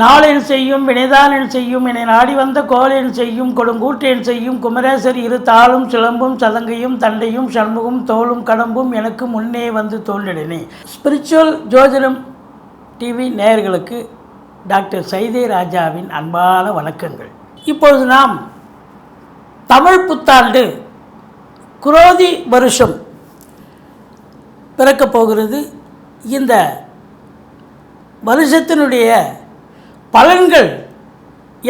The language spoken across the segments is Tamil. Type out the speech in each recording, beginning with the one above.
நாளென் செய்யும் வினைதானன் செய்யும் என நாடி வந்த கோலென் செய்யும் கொடுங்கூட்டேன் செய்யும் குமரேசர் இரு தாளும் சிலம்பும் சதங்கையும் தண்டையும் சண்முகம் தோளும் கடம்பும் எனக்கு முன்னே வந்து தோன்றினே ஸ்பிரிச்சுவல் ஜோதிடம் டிவி நேயர்களுக்கு டாக்டர் சைதே ராஜாவின் அன்பான வணக்கங்கள். இப்பொழுது நாம் தமிழ் புத்தாண்டு குரோதி வருஷம் பிறக்கப் போகிறது. இந்த வருஷத்தினுடைய பலன்கள்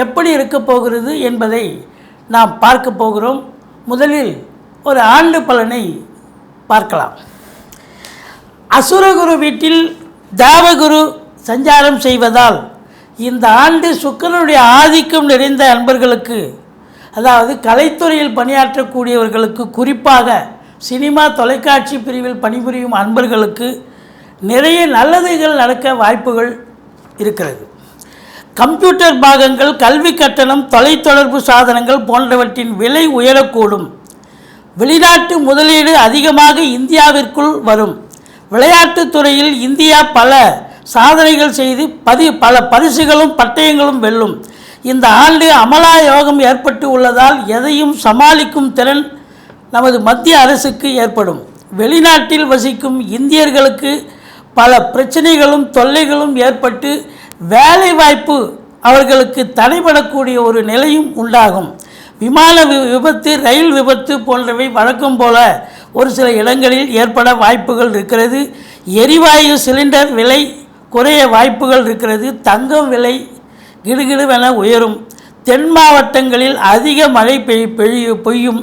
எப்படி இருக்க போகிறது என்பதை நாம் பார்க்க போகிறோம். முதலில் ஒரு ஆண்டு பலனை பார்க்கலாம். அசுரகுரு வீட்டில் தேவகுரு சஞ்சாரம் செய்வதால் இந்த ஆண்டு சுக்கிரனுடைய ஆதிக்கம் நிறைந்த அன்பர்களுக்கு அதாவது கலைத்துறையில் பணியாற்றக்கூடியவர்களுக்கு குறிப்பாக சினிமா தொலைக்காட்சி பிரிவில் பணிபுரியும் அன்பர்களுக்கு நிறைய நல்லதுகள் நடக்க வாய்ப்புகள் இருக்கிறது. கம்ப்யூட்டர் பாகங்கள் கல்வி கட்டணம் தொலைத்தொடர்பு சாதனங்கள் போன்றவற்றின் விலை உயரக்கூடும். வெளிநாட்டு முதலீடு அதிகமாக இந்தியாவிற்குள் வரும். விளையாட்டுத் துறையில் இந்தியா பல சாதனைகள் செய்து பதி பல பரிசுகளும் பட்டயங்களும் வெல்லும். இந்த ஆண்டு அமலா யோகம் ஏற்பட்டு உள்ளதால் எதையும் சமாளிக்கும் திறன் நமது மத்திய அரசுக்கு ஏற்படும். வெளிநாட்டில் வசிக்கும் இந்தியர்களுக்கு பல பிரச்சனைகளும் தொல்லைகளும் ஏற்பட்டு வேலைவாய்ப்பு அவர்களுக்கு தடைபடக்கூடிய ஒரு நிலையும் உண்டாகும். விமான விபத்து ரயில் விபத்து போன்றவை வழக்கம் போல ஒரு சில இடங்களில் ஏற்பட வாய்ப்புகள் இருக்கிறது. எரிவாயு சிலிண்டர் விலை குறைய வாய்ப்புகள் இருக்கிறது. தங்கம் விலை கிடுகிடுவென உயரும். தென் மாவட்டங்களில் அதிக மழை பெய் பெய்யும்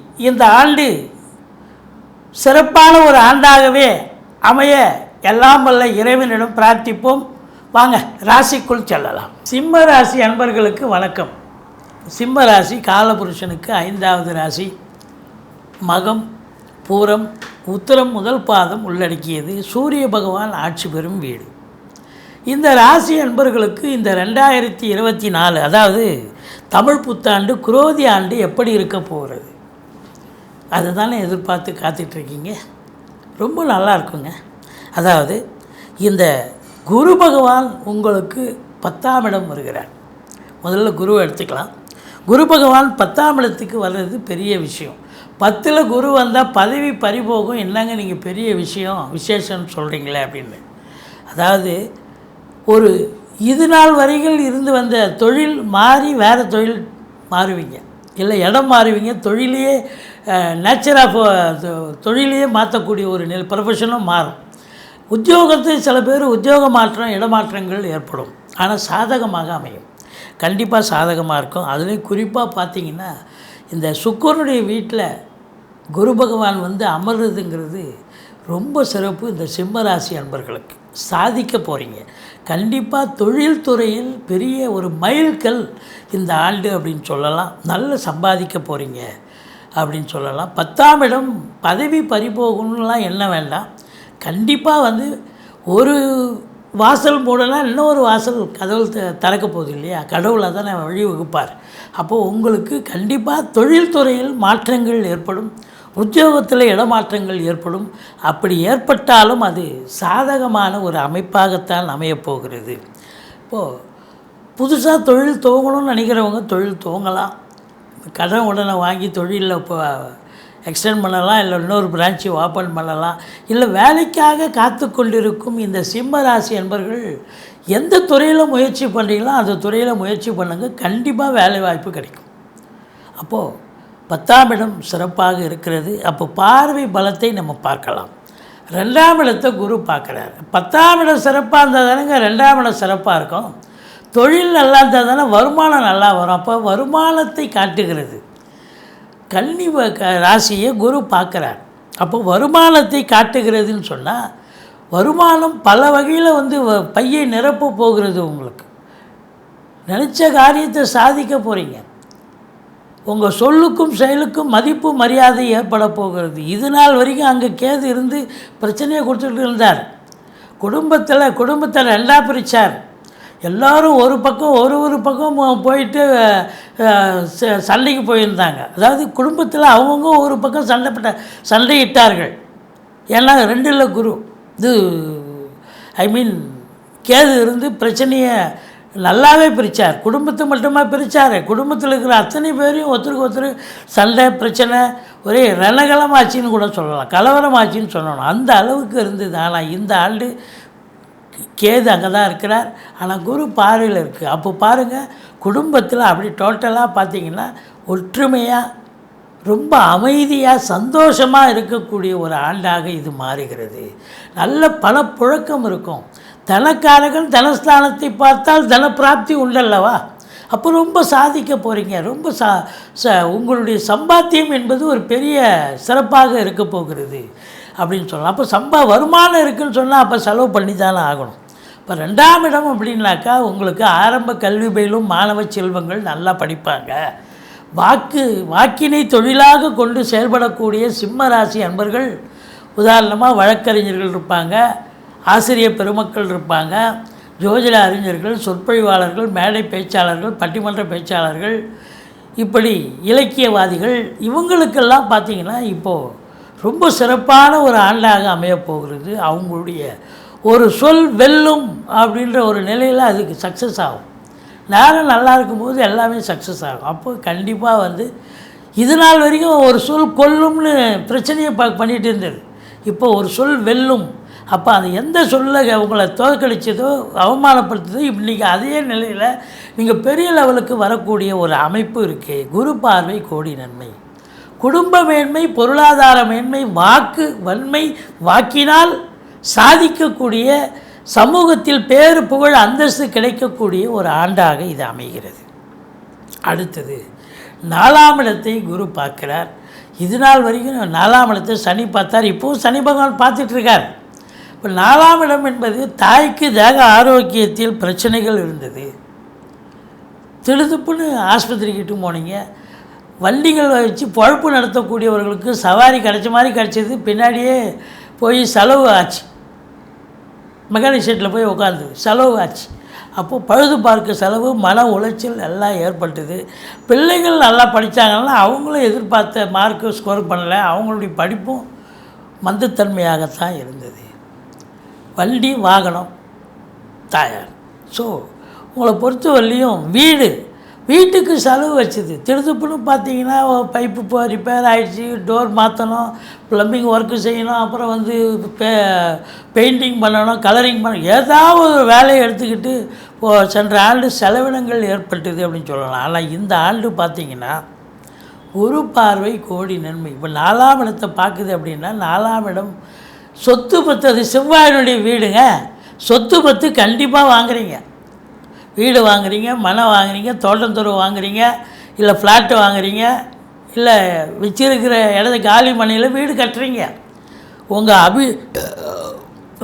இந்த ஆண்டு சிறப்பான ஒரு ஆண்டாகவே அமைய எல்லாம் வல்ல இறைவனிடம் பிரார்த்திப்போம். வாங்க ராசிக்குள் செல்லலாம். சிம்ம ராசி அன்பர்களுக்கு வணக்கம். சிம்ம ராசி காலபுருஷனுக்கு ஐந்தாவது ராசி. மகம் பூரம் உத்தரம் முதல் பாதம் உள்ளடக்கியது. சூரிய பகவான் ஆட்சி பெறும் வீடு. இந்த ராசி அன்பர்களுக்கு இந்த ரெண்டாயிரத்தி இருபத்தி நாலு அதாவது தமிழ் புத்தாண்டு குரோதி ஆண்டு எப்படி இருக்க போகிறது? அதை தானே எதிர்பார்த்து காத்துட்ருக்கீங்க? ரொம்ப நல்லா இருக்குங்க அதாவது இந்த குரு பகவான் உங்களுக்கு பத்தாம் இடம் வருகிறார். முதல்ல குருவை எடுத்துக்கலாம். குரு பகவான் பத்தாம் இடத்துக்கு வர்றது பெரிய விஷயம். பத்தில் குரு வந்தால் பதவி பறிபோகும். என்னங்க நீங்கள் பெரிய விஷயம் விசேஷம்னு சொல்கிறீங்களே அப்படின்னு. அதாவது ஒரு இது நாள் வரைகள் இருந்து வந்த தொழில் மாறி வேறு தொழில் மாறுவீங்க. இல்லை இடம் மாறுவீங்க. தொழிலையே நேச்சர் ஆஃப் தொழிலையே மாற்றக்கூடிய ஒரு நிலை ப்ரொஃபஷனும் மாறும். உத்தியோகத்தை சில பேர் உத்தியோக மாற்றம் இடமாற்றங்கள் ஏற்படும். ஆனால் சாதகமாக அமையும். கண்டிப்பாக சாதகமாக இருக்கும். அதுலேயும் குறிப்பாக பார்த்தீங்கன்னா இந்த சுக்கரனுடைய வீட்டில் குரு பகவான் வந்து அமர்றதுங்கிறது ரொம்ப சிறப்பு. இந்த சிம்ம ராசி அன்பர்களுக்கு. சாதிக்க போகிறீங்க கண்டிப்பாக தொழில்துறையில் பெரிய ஒரு மைல்கல் இந்த ஆண்டு அப்படின்னு சொல்லலாம். நல்ல சம்பாதிக்க போகிறீங்க அப்படின்னு சொல்லலாம். பத்தாம் இடம் பதவி பறிபோகணும்லாம் என்ன வேண்டாம். கண்டிப்பாக வந்து ஒரு வாசல் மூடனா இன்னொரு வாசல் கதவு த- திறக்க போகுது இல்லையா? கடவுளை தான் வழி வகுப்பார் அப்போது உங்களுக்கு கண்டிப்பாக தொழில்துறையில் மாற்றங்கள் ஏற்படும். உத்தியோகத்தில் இடமாற்றங்கள் ஏற்படும். அப்படி ஏற்பட்டாலும் அது சாதகமான ஒரு அமைப்பாகத்தான் அமையப் போகிறது. இப்போது புதுசாக தொழில் துவங்கணும்னு நினைக்கிறவங்க தொழில் துவங்கலாம். கடன் உடனே வாங்கி தொழிலில் இப்போ எக்ஸ்டெண்ட் பண்ணலாம் இல்லை இன்னொரு பிரான்ச்சு ஓப்பன் பண்ணலாம். இல்லை வேலைக்காக காத்து கொண்டிருக்கும் இந்த சிம்ம ராசி என்பர்கள் எந்த துறையில் முயற்சி பண்ணுறீங்களோ அந்த துறையில் முயற்சி பண்ணுங்கள் கண்டிப்பாக வேலை வாய்ப்பு கிடைக்கும். அப்போது பத்தாம் இடம் சிறப்பாக இருக்கிறது. அப்போ பார்வை பலத்தை நம்ம பார்க்கலாம். ரெண்டாம் இடத்தை குரு பார்க்குறாரு. பத்தாம் இடம் சிறப்பாக இருந்தால் தானேங்க ரெண்டாம் இடம் சிறப்பாக இருக்கும். தொழில் நல்லா இருந்தால் தானே வருமானம் நல்லா வரும். அப்போ வருமானத்தை காட்டுகிறது. கன்னி க- ராசியை குரு பார்க்குறார். அப்போ வருமானத்தை காட்டுகிறதுன்னு சொன்னால் வருமானம் பல வகையில் வந்து வ- பையை நிரப்ப போகிறது உங்களுக்கு. நினச்ச காரியத்தை சாதிக்க போகிறீங்க உங்கள் சொல்லுக்கும் செயலுக்கும் மதிப்பு மரியாதை ஏற்பட போகிறது. இது நாள் வரைக்கும் அங்கே கேது இருந்து பிரச்சனையை கொடுத்துட்டு இருந்தார். குடும்பத்தில் குடும்பத்தை ரெண்டாக பிரித்தார் எல்லோரும் ஒரு பக்கம் ஒரு ஒரு பக்கம் போயிட்டு ச- சண்டைக்கு போயிருந்தாங்க. அதாவது குடும்பத்தில் அவங்கவுங்க ஒரு பக்கம் சண்டைப்பட்ட சண்டையிட்டார்கள். ஏன்னா ரெண்டில் குரு. இது ஐ மீன் கேது இருந்து பிரச்சனையை நல்லாவே பிரித்தார் குடும்பத்தை மட்டுமா பிரித்தார் குடும்பத்தில் இருக்கிற அத்தனை பேரையும் ஒருத்தருக்கு ஒருத்தர் சண்டை பிரச்சனை ஒரே ரணகலமாச்சின்னு கூட சொல்லலாம். கலவரமாச்சின்னு சொல்லணும். அந்த அளவுக்கு இருந்தது. ஆனால் இந்த ஆண்டு கேது அங்கே தான் இருக்கிறார். ஆனால் குரு பார்வையில் இருக்குது அப்போ பாருங்கள் குடும்பத்தில் அப்படி டோட்டலாக பார்த்திங்கன்னா ஒற்றுமையாக ரொம்ப அமைதியாக சந்தோஷமாக இருக்கக்கூடிய ஒரு ஆண்டாக இது மாறுகிறது. நல்ல பல புழக்கம் இருக்கும். தனக்காரர்கள் தனஸ்தானத்தை பார்த்தால் தனப்பிராப்தி உண்டல்லவா? அப்போ ரொம்ப சாதிக்க போகிறீங்க ரொம்ப சா ச உங்களுடைய சம்பாத்தியம் என்பது ஒரு பெரிய சிறப்பாக இருக்க போகிறது அப்படின்னு சொல்லலாம். அப்போ சம்பா வருமானம் இருக்குன்னு சொன்னால் அப்போ செலவு பண்ணி தானே ஆகணும். இப்போ ரெண்டாம் இடம் அப்படின்னாக்கா உங்களுக்கு ஆரம்ப கல்வி பயிலும் மாணவ செல்வங்கள் நல்லா படிப்பாங்க. வாக்கு வாக்கினை தொழிலாக கொண்டு செயல்படக்கூடிய சிம்ம ராசி அன்பர்கள் உதாரணமாக வழக்கறிஞர்கள் இருப்பாங்க. ஆசிரியர் பெருமக்கள் இருப்பாங்க. ஜோதிட அறிஞர்கள் சொற்பொழிவாளர்கள் மேடை பேச்சாளர்கள் பட்டிமன்ற பேச்சாளர்கள் இப்படி இலக்கியவாதிகள் இவங்களுக்கெல்லாம் பார்த்திங்கன்னா இப்போது ரொம்ப சிறப்பான ஒரு ஆண்டாக அமையப்போகிறது அவங்களுடைய ஒரு சொல் வெல்லும் அப்படின்ற ஒரு நிலையில் அதுக்கு சக்ஸஸ் ஆகும். நேரம் நல்லா இருக்கும்போது எல்லாமே சக்ஸஸ் ஆகும். அப்போ கண்டிப்பாக வந்து இது நாள் வரைக்கும் ஒரு சொல் கொல்லும்னு பிரச்சனையை ப பண்ணிகிட்டு இருந்தது. இப்போ ஒரு சொல் வெல்லும் அப்போ அது எந்த சொல்ல உங்களை தோற்கடிச்சதோ அவமானப்படுத்துதோ இன்றைக்கி அதே நிலையில் நீங்கள் பெரிய லெவலுக்கு வரக்கூடிய ஒரு அமைப்பு இருக்குது குரு பார்வை கோடி நன்மை. குடும்ப மேன்மை பொருளாதார மேன்மை வாக்கு வன்மை வாக்கினால் சாதிக்கக்கூடிய சமூகத்தில் பேரு புகழ் அந்தஸ்து கிடைக்கக்கூடிய ஒரு ஆண்டாக இது அமைகிறது. அடுத்தது நாலாம் இடத்தை குரு பார்க்கிறார். இது நாள் வரைக்கும் நாலாம் இடத்தை சனி பார்த்தார். இப்போவும் சனி பகவான் பார்த்துட்ருக்கார் இப்போ நாலாம் இடம் என்பது தாய்க்கு தேக ஆரோக்கியத்தில் பிரச்சனைகள் இருந்தது. திடுதுப்புன்னு ஆஸ்பத்திரிக்கிட்டு போனீங்க. வண்டிகள் வச்சு பொழப்பு நடத்தக்கூடியவர்களுக்கு சவாரி கிடைச்ச மாதிரி கிடைச்சது. பின்னாடியே போய் செலவு ஆச்சு. மெக்கானிக் செட்டில் போய் உட்காந்து செலவு ஆச்சு. அப்போது பழுது பார்க்க செலவு மன உளைச்சல் எல்லாம் ஏற்பட்டது. பிள்ளைகள் நல்லா படித்தாங்கன்னா அவங்களும் எதிர்பார்த்த மார்க்கு ஸ்கோர் பண்ணலை. அவங்களுடைய படிப்பும் மந்தத்தன்மையாகத்தான் இருந்தது. வண்டி வாகனம் தாயார் ஸோ உங்களை பொறுத்த வரலையும் வீடு வீட்டுக்கு செலவு வச்சுது. திருதுப்புன்னு பார்த்தீங்கன்னா பைப்பு இப்போ ரிப்பேர் ஆகிடுச்சு டோர் மாற்றணும் ப்ளம்பிங் ஒர்க்கு செய்யணும் அப்புறம் வந்து பெ பெயிண்டிங் பண்ணணும் கலரிங் பண்ணணும் ஏதாவது ஒரு வேலையை எடுத்துக்கிட்டு இப்போ சென்ற ஆண்டு செலவினங்கள் ஏற்பட்டது அப்படின்னு சொல்லலாம். ஆனால் இந்த ஆண்டு பார்த்தீங்கன்னா ஒரு பார்வை கோடி நன்மை. இப்போ நாலாம் இடத்தை பார்க்குது அப்படின்னா நாலாம் இடம் சொத்து பத்து அது செவ்வாயினுடைய வீடுங்க. சொத்து பத்து கண்டிப்பாக வாங்குறீங்க. வீடு வாங்குறீங்க மனை வாங்குறீங்க தோட்டத்துறை வாங்குறீங்க இல்லை ஃப்ளாட்டு வாங்குறீங்க இல்லை வச்சிருக்கிற இடத்து காலி மனையில் வீடு கட்டுறீங்க. உங்கள் அபி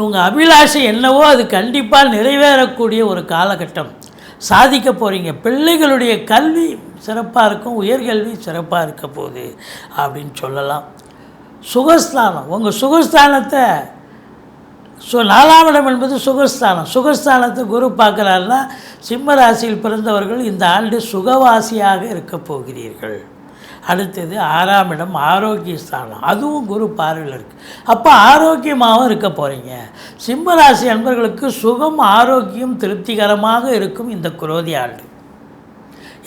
உங்கள் அபிலாஷை என்னவோ அது கண்டிப்பாக நிறைவேறக்கூடிய ஒரு காலகட்டம். சாதிக்க போகிறீங்க பிள்ளைகளுடைய கல்வி சிறப்பாக இருக்கும் உயர்கல்வி சிறப்பாக இருக்க போகுது. அப்படின்னு சொல்லலாம். சுகஸ்தானம். உங்கள் சுகஸ்தானத்தை சு நாலாம் இடம் என்பது சுகஸ்தானம். சுகஸ்தானத்தை குரு பார்க்குறாருன்னா சிம்ம ராசியில் பிறந்தவர்கள் இந்த ஆண்டு சுகவாசியாக இருக்க போகிறீர்கள். அடுத்தது ஆறாம் இடம் ஆரோக்கிய ஸ்தானம் அதுவும் குரு பார்வையில் இருக்குது அப்போ ஆரோக்கியமாகவும் இருக்க போகிறீங்க சிம்ம ராசி அன்பர்களுக்கு சுகம் ஆரோக்கியம் திருப்திகரமாக இருக்கும் இந்த குரோதி ஆண்டு.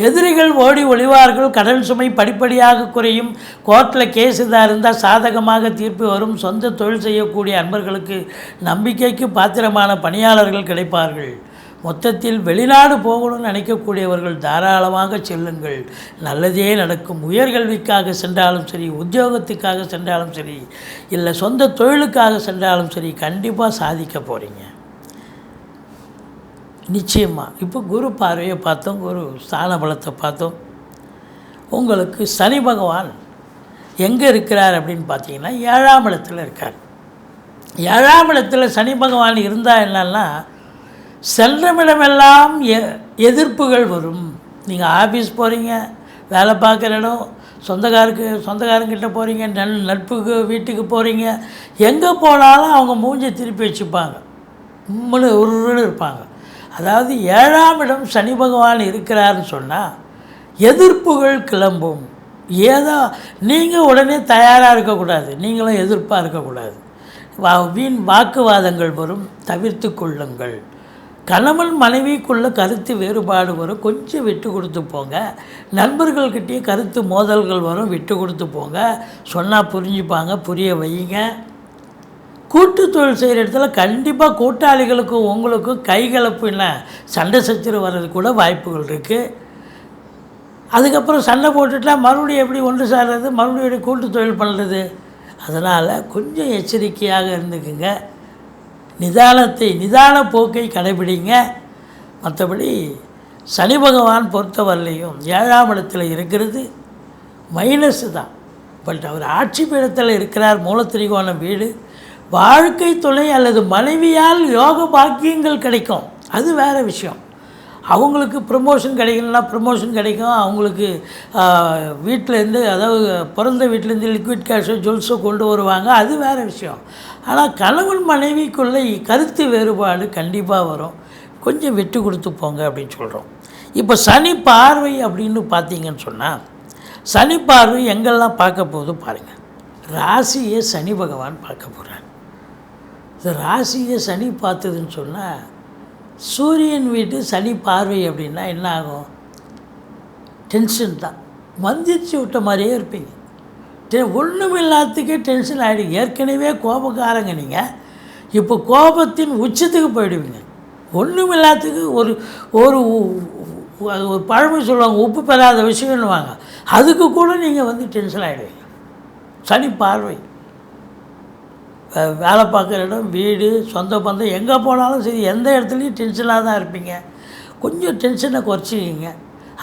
எதிரிகள் ஓடி ஒளிவார்கள் கடன் சுமை படிப்படியாக குறையும். கோர்ட்டில் கேஸ் இதாக இருந்தால் சாதகமாக தீர்ப்பு வரும். சொந்த தொழில் செய்யக்கூடிய அன்பர்களுக்கு நம்பிக்கைக்கு பாத்திரமான பணியாளர்கள் கிடைப்பார்கள். மொத்தத்தில் வெளிநாடு போகணும்னு நினைக்கக்கூடியவர்கள் தாராளமாக செல்லுங்கள். நல்லதே நடக்கும். உயர்கல்விக்காக சென்றாலும் சரி உத்தியோகத்துக்காக சென்றாலும் சரி இல்லை சொந்த தொழிலுக்காக சென்றாலும் சரி கண்டிப்பாக சாதிக்க போகிறீங்க நிச்சயமாக இப்போ குரு பார்வையை பார்த்தோம் குரு ஸ்தான பலத்தை பார்த்தோம். உங்களுக்கு சனி பகவான் எங்கே இருக்கிறார் அப்படின்னு பார்த்தீங்கன்னா ஏழாம் இடத்தில் இருக்கார். ஏழாம் இடத்துல சனி பகவான் இருந்தால் என்னன்னா சென்றமிடமெல்லாம் எ எதிர்ப்புகள் வரும். நீங்கள் ஆஃபீஸ் போகிறீங்க வேலை பார்க்குற இடம் சொந்தக்காருக்கு சொந்தக்காரங்கிட்ட போகிறீங்க நல் நட்புக்கு வீட்டுக்கு போகிறீங்க எங்கே போனாலும் அவங்க மூஞ்சி திருப்பி வச்சுப்பாங்க. உம்முன்னு உருன்னு இருப்பாங்க. அதாவது ஏழாம் இடம் சனி பகவான் இருக்கிறாருன்னு சொன்னால் எதிர்ப்புகள் கிளம்பும். ஏதோ நீங்கள் உடனே தயாராக இருக்கக்கூடாது. நீங்களும் எதிர்ப்பாக இருக்கக்கூடாது. வா வீண் வாக்குவாதங்கள் வரும். தவிர்த்து கொள்ளுங்கள். கணவன் மனைவிக்குள்ள கருத்து வேறுபாடு வரும். கொஞ்சம் விட்டு கொடுத்து போங்க. நண்பர்கள்கிட்டேயும் கருத்து மோதல்கள் வரும். விட்டு கொடுத்து போங்க. சொன்னால் புரிஞ்சுப்பாங்க. புரிய வையுங்க. கூட்டு தொழில் செய்கிற இடத்துல கண்டிப்பாக கூட்டாளிகளுக்கும் உங்களுக்கும் கைகலப்பு என்ன சண்டை சச்சரவு வர்றது கூட வாய்ப்புகள் இருக்குது அதுக்கப்புறம் சண்டை போட்டுட்டா மறுபடியும் எப்படி ஒன்று சேர்றது? மறுபடியும் எப்படி கூட்டு தொழில் பண்ணுறது அதனால் கொஞ்சம் எச்சரிக்கையாக இருந்துக்குங்க. நிதானத்தை நிதான போக்கை கடைபிடிங்க. மற்றபடி சனி பகவான் பொறுத்தவரையிலையும் ஏழாம் இடத்துல இருக்கிறது மைனஸ் தான். பட் அவர் ஆட்சி பீடத்தில் இருக்கிறார். மூலத்திரிகோணம் வீடு. வாழ்க்கை துணை அல்லது மனைவியால் யோக பாக்கியங்கள் கிடைக்கும். அது வேறு விஷயம். அவங்களுக்கு ப்ரமோஷன் கிடைக்கலனா ப்ரமோஷன் கிடைக்கும். அவங்களுக்கு வீட்டிலேருந்து அதாவது பிறந்த வீட்டிலேருந்து லிக்விட் கேஷோ ஜுவல்ஸோ கொண்டு வருவாங்க. அது வேறு விஷயம். ஆனால் கணவன் மனைவிக்குள்ளே கருத்து வேறுபாடு கண்டிப்பாக வரும். கொஞ்சம் விட்டு கொடுத்து போங்க அப்படின்னு சொல்கிறோம் இப்போ சனி பார்வை அப்படின்னு பார்த்தீங்கன்னு சொன்னால் சனி பார்வை எங்கெல்லாம் பார்க்க போகுது பாருங்கள் ராசியை சனி பகவான் பார்க்க போகிறார் இந்த ராசியை சனி பார்த்ததுன்னு சொன்னால் சூரியன் வீட்டு சனி பார்வை அப்படின்னா என்ன ஆகும்? டென்ஷன் தான். மந்திரிச்சு விட்ட மாதிரியே இருப்பீங்க. டெ ஒன்றும் இல்லாததுக்கே டென்ஷன் ஆகிடுங்க ஏற்கனவே கோபக்காரங்க நீங்கள் இப்போ கோபத்தின் உச்சத்துக்கு போயிடுவீங்க. ஒன்றும் இல்லாததுக்கு ஒரு ஒரு ஒரு பழமொழி சொல்லுவாங்க உப்பு பெறாத விஷயம்னுவாங்க. அதுக்கு கூட நீங்கள் வந்து டென்ஷன் ஆகிடுவீங்க சனி பார்வை. வேலை பார்க்குற இடம் வீடு சொந்த பந்தம் எங்கே போனாலும் சரி எந்த இடத்துலையும் டென்ஷனாக தான் இருப்பீங்க. கொஞ்சம் டென்ஷனை குறைச்சிக்கிங்க.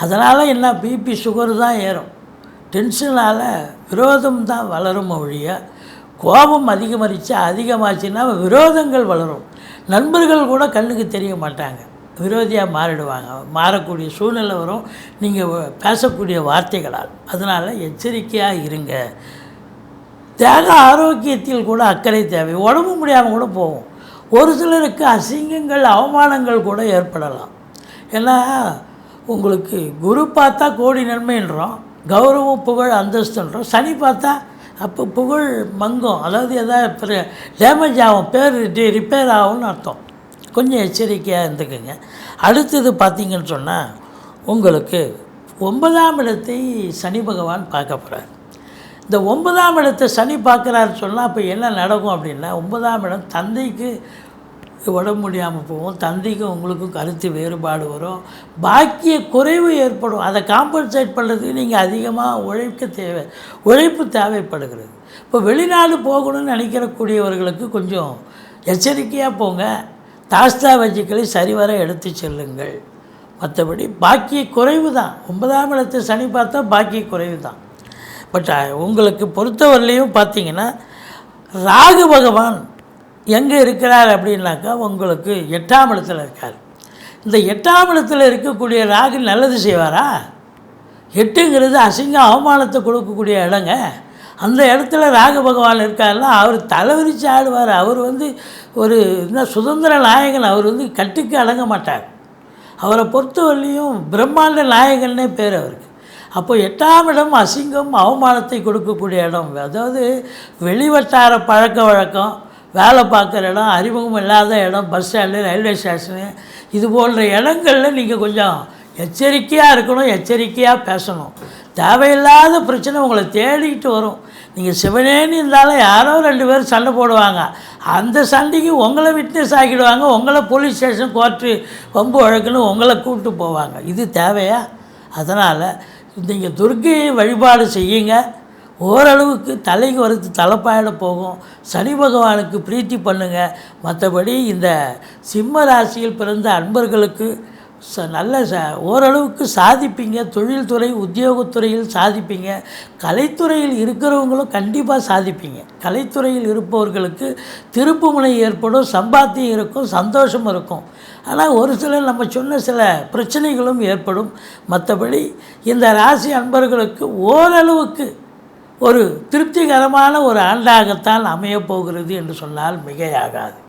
அதனால் என்ன பிபி சுகர் தான் ஏறும். டென்ஷனால் விரோதம் தான் வளரும் ஒழிய கோபம் அதிகமரிச்சு அதிகமாச்சுன்னா விரோதங்கள் வளரும். நண்பர்கள் கூட கண்ணுக்கு தெரிய மாட்டாங்க. விரோதியாக மாறிடுவாங்க. மாறக்கூடிய சூழ்நிலை வரும். நீங்கள் பேசக்கூடிய வார்த்தைகளால். அதனால் எச்சரிக்கையாக இருங்க. தேக ஆரோக்கியத்தில் கூட அக்கறை தேவை. உடம்பு முடியாமல் கூட போகும். ஒரு சிலருக்கு அசிங்கங்கள் அவமானங்கள் கூட ஏற்படலாம். ஏன்னா உங்களுக்கு குரு பார்த்தா கோடி நன்மைன்றோம் கௌரவம் புகழ் அந்தஸ்துன்றோம் சனி பார்த்தா அப்போ புகழ் மங்கும் அதாவது எதாவது டேமேஜ் ஆகும் பேர் ரிப்பேர் ஆகும்னு அர்த்தம். கொஞ்சம் எச்சரிக்கையாக இருந்துக்குங்க. அடுத்தது பார்த்தீங்கன்னு சொன்னால் உங்களுக்கு ஒன்பதாம் இடத்தை சனி பகவான் பார்க்க போகிறார் இந்த ஒன்பதாம் இடத்தை சனி பார்க்குறாரு சொன்னால் அப்போ என்ன நடக்கும் அப்படின்னா ஒன்பதாம் இடம் தந்தைக்கு உடம்பு முடியாமல் போகும் தந்தைக்கும் உங்களுக்கும் கருத்து வேறுபாடு வரும் பாக்கிய குறைவு ஏற்படும். அதை காம்பன்சேட் பண்ணுறதுக்கு நீங்கள் அதிகமாக உழைக்க தேவை உழைப்பு தேவைப்படுகிறது. இப்போ வெளிநாடு போகணும்னு நினைக்கிறக்கூடியவர்களுக்கு கொஞ்சம் எச்சரிக்கையாக போங்க. தாஸ்தா வஞ்சிக்களை சரிவர எடுத்து செல்லுங்கள். மற்றபடி பாக்கிய குறைவு தான். ஒன்பதாம் இடத்தை சனி பார்த்தா பாக்கிய குறைவு தான். பட் உங்களுக்கு பொறுத்தவரையிலையும் பார்த்தீங்கன்னா ராகு பகவான் எங்கே இருக்கிறார் அப்படின்னாக்கா உங்களுக்கு எட்டாம் இடத்துல இருக்கார். இந்த எட்டாம் இடத்துல இருக்கக்கூடிய ராகு நல்லது செய்வாரா? எட்டுங்கிறது அசிங்க அவமானத்தை கொடுக்கக்கூடிய இடங்க. அந்த இடத்துல ராகு பகவான் இருக்காருன்னா அவர் தலைவிரிச்சு ஆடுவார். அவர் வந்து ஒரு என்ன சுதந்திர நாயகன். அவர் வந்து கட்டுக்கு அடங்க மாட்டார். அவரை பொறுத்தவரையிலையும் பிரம்மாண்ட நாயகன்னே பேர் அவருக்கு. அப்போ எட்டாம் இடம் அசிங்கம் அவமானத்தை கொடுக்கக்கூடிய இடம். அதாவது வெளிவட்டார பழக்க வழக்கம் வேலை பார்க்குற இடம் அறிமுகம் இல்லாத இடம் பஸ் ஸ்டாண்டு ரயில்வே ஸ்டேஷனு இது போன்ற இடங்களில் நீங்கள் கொஞ்சம் எச்சரிக்கையாக இருக்கணும் எச்சரிக்கையாக பேசணும். தேவையில்லாத பிரச்சனை உங்களை தேடிக்கிட்டு வரும். நீங்கள் சிவனேன்னு இருந்தாலும் யாரோ ரெண்டு பேர் சண்டை போடுவாங்க. அந்த சண்டைக்கு உங்களை விட்னஸ் ஆக்கிடுவாங்க. உங்களை போலீஸ் ஸ்டேஷன் கோர்ட்டு வம்பு வழக்குன்னு உங்களை கூப்பிட்டு போவாங்க. இது தேவையா? அதனால் நீங்கள் துர்க்கையை வழிபாடு செய்யுங்க. ஓரளவுக்கு தலைக்கு வரத்து தலைப்பாயிட போகும். சனி பகவானுக்கு பிரீத்தி பண்ணுங்கள் மற்றபடி இந்த சிம்ம ராசியில் பிறந்த அன்பர்களுக்கு ச நல்ல ச ஓரளவுக்கு சாதிப்பீங்க. தொழில்துறை உத்தியோகத்துறையில் சாதிப்பீங்க. கலைத்துறையில் இருக்கிறவங்களும் கண்டிப்பாக சாதிப்பீங்க. கலைத்துறையில் இருப்பவர்களுக்கு திருப்புமுனை ஏற்படும் சம்பாத்தியம் இருக்கும் சந்தோஷம் இருக்கும். ஆனால் ஒரு சில நம்ம சொன்ன சில பிரச்சனைகளும் ஏற்படும். மற்றபடி இந்த ராசி அன்பர்களுக்கு ஓரளவுக்கு ஒரு திருப்திகரமான ஒரு ஆண்டாகத்தான் அமையப் போகிறது என்று சொன்னால் மிகையாகாது.